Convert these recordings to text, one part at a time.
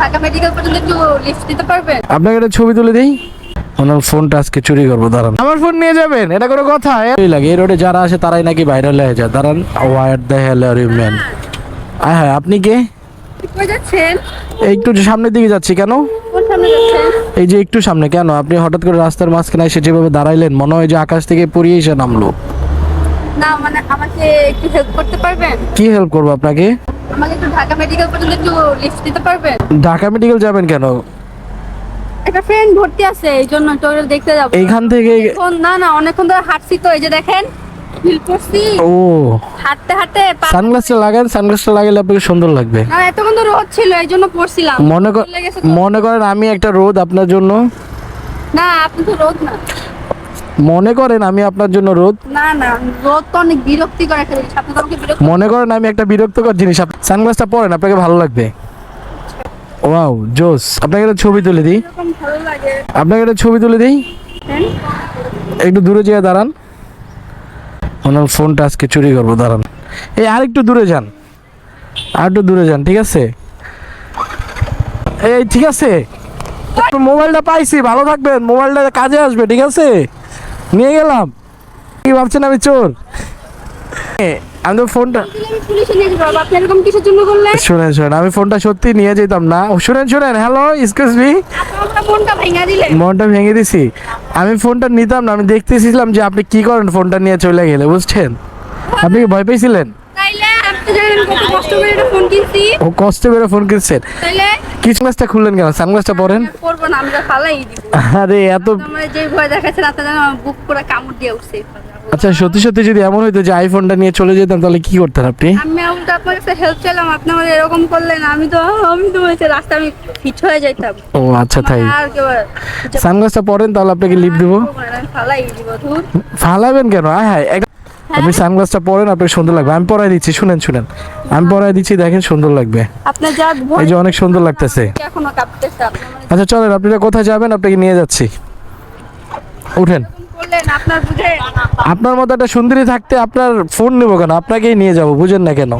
Dhaka medical পর্যন্ত একটু lift দিতে পারবেন? আপনাকে একটা ছবি তুলে দিই? ওনার ফোনটা আজকে চুরি করব দাঁড়ান। আমার ফোন নিয়ে যাবেন এটা কোনো কথা এই লাগে এই রোডে যারা আসে তারাই নাকি ভাইরাল হয়ে যায়। দাঁড়ান where the hell are you man হ্যাঁ হ্যাঁ আপনি কে? যাচ্ছেন? একটু সামনের দিকে যাচ্ছি কেন? এই যে একটু সামনে কেন? আপনি হঠাৎ করে রাস্তার মাঝখানে এসে যেভাবে দাঁড়াইলেন মনে হয় যে আকাশ থেকে পড়িয়ে এসে নামলো। না মানে আমাকে একটু হেল্প করতে পারবেন? কি হেল্প করব আপনাকে? আমাকে একটু ঢাকা মেডিকেল পর্যন্ত একটু লিফট দিতে পারবেন? ঢাকা মেডিকেল যাবেন কেন? একটা ফ্রেন্ড ভর্তি আছে এই জন্য একটু দেখতে যাব। এইখান থেকে এখন না না অনেকক্ষণ ধরে হাঁটছি তো এই যে দেখেন ফিল করছি। ও। হাঁটতে হাঁটতে সানগ্লাসটা লাগান সানগ্লাসটা লাগালে আপনাকে সুন্দর লাগবে। না এতক্ষণ তো রোদ ছিল এই জন্য পড়ছিলাম। মনে মনে করেন আমি একটা রোদ আপনার জন্য। না আপনি তো রোদ না। মনে করেন আমি আপনার জন্য রোদ? না না রোদ তো অনেক বিরক্তিকর একটা জিনিস। আপনি তো আমাকে বিরক্ত মনে করেন আমি একটা বিরক্তকর জিনিস। সানগ্লাসটা পরেন আপনাকে ভালো লাগবে। ওয়াও জোস। আপনাকে একটা ছবি তুলে দিই। এরকম ভালো লাগে। আপনাকে একটা ছবি তুলে দিই। হ্যাঁ? একটু দূরে যেয়ে দাঁড়ান। ওনার ফোনটা আজকে চুরি করব দাঁড়ান। এই আর একটু দূরে যান। আর একটু দূরে যান ঠিক আছে? এই ঠিক আছে? মোবাইলটা পাইছি ভালো থাকবেন। মোবাইলটা কাজে আসবে ঠিক আছে? নিয়ে গেলাম। কি ভাবছেন আমি চোর? আমি তো ফোনটা শুনেন শুনেন আমি ফোনটা সত্যি নিয়ে যেতাম না। শুনেন শুনেন হ্যালো এক্সকিউজ মি মনটা ভেঙে দিছি। আমি ফোনটা নিতাম না আমি দেখতেছিলাম যে আপনি কি করেন ফোনটা নিয়ে চলে গেলে বুঝছেন? আপনি কি ভয় পেয়েছিলেন? ও কষ্ট করে ফোন কিনছেন। কি সানগ্লাসটা খুললেন কেন? সানগ্লাসটা পরেন? করব না আমরা ফালাই দিব। আরে এত আমার যে ভয় দেখাচ্ছেন আপনি জানেন বুক পুরো কামড় দিয়ে উঠছে। আচ্ছা সত্যি সত্যি যদি এমন হইতো যে আইফোনটা নিয়ে চলে যেতাম তাহলে কি করতেন আপনি? আমি উল্টা আপনার কাছে হেল্প চাইলাম আপনি আমার এরকম করলেন আমি তো আমি তো বলছি রাস্তা আমি ফিট হয়ে যাইতাম। ও আচ্ছা তাই। আর সানগ্লাসটা পরেন তাহলে আপনাকে লিপ দেবো। আমি ফালাই দিব ফালাবেন কেন? আয় হায় আপনি সানগ্লাসটা পরেন আপনাকে সুন্দর লাগবে। আমি পরাই দিচ্ছি শুনেন শুনেন। আমি পরাই দিচ্ছি দেখেন সুন্দর লাগবে। আপনার যা এই যে অনেক সুন্দর লাগতেছে। এখনও কাঁপতেছে আপনি আচ্ছা চলেন আপনারা কোথায় যাবেন আপনাকে নিয়ে যাচ্ছি। উঠেন। আপনার বুঝে আপনার মতো একটা সুন্দরী থাকতে আপনার ফোন নেব কেন? আপনাকেই নিয়ে যাব বুঝেন না কেন?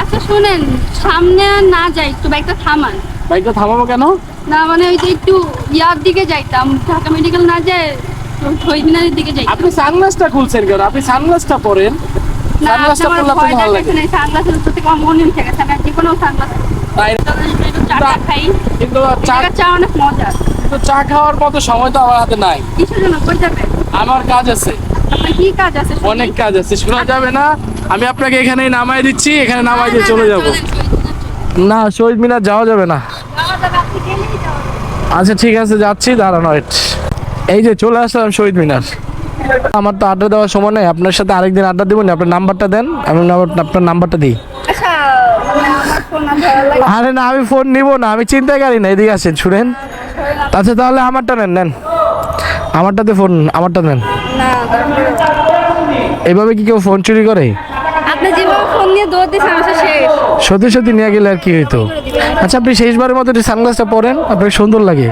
আচ্ছা শুনেন সামনে আর না যাই একটু বাইকটা থামান। বাইকটা থামাবো কেন? না মানে ওই যে একটু ইয়ার দিকে যাইতাম ঢাকা মেডিকেল না যায় শহীদ মিনারের দিকে যাইতাম আপনি সানগ্লাসটা খুলছেন কেন? আপনি সানগ্লাসটা পরেন। সানগ্লাসটা আমার পরলে ভয় ভালো লাগে। আমার মনে যে কোনো সানগ্লাস খাই। কিন্তু চা চা অনেক মজা। কিন্তু চা খাওয়ার মতো সময় তো আমার হাতে নাই। কিসের জন্য? কই যাবে? আমার কাজ আছে। কি কাজ আছে? অনেক কাজ আছে। শোনা যাবে না? আমি আপনাকে এখানে নামাই দিচ্ছি এখানে নামাই দিয়ে চলে যাব। না শহীদ মিনার যাওয়া যাবে না। আচ্ছা ঠিক আছে যাচ্ছি। দাঁড়ান এই যে চলে আসলাম শহীদ মিনার। আমার তো আড্ডা দেওয়ার সময় নেই আপনার সাথে আরেকদিন আড্ডা দিব না আপনার নাম্বারটা দেন আমি আপনার নাম্বারটা দিই। আর না আমি ফোন নিব না আমি চিন্তাই করি না এদিকে আসেন শুনেন। আচ্ছা তাহলে আমারটা নেন নেন। আমারটাতে ফোন আমারটা নেন। এভাবে কি কেউ ফোন চুরি করে? সত্যি সত্যি নিয়ে গেলে আর কি হইতো? আচ্ছা আপনি শেষবারের মতো সানগ্লাসটা পরেন আপনাকে সুন্দর লাগে।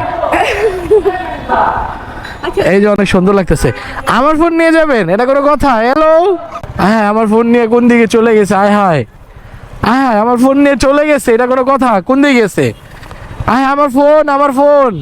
এই যে অনেক সুন্দর লাগতেছে। আমার ফোন নিয়ে যাবেন? এটা কোনো কথা? হ্যালো হ্যাঁ আমার ফোন নিয়ে কোন দিকে চলে গেছে? আয় হায়। হ্যাঁ আমার ফোন নিয়ে চলে গেছে? এটা কোনো কথা? কোন দিকে গেছে? আয় আমার ফোন আমার ফোন।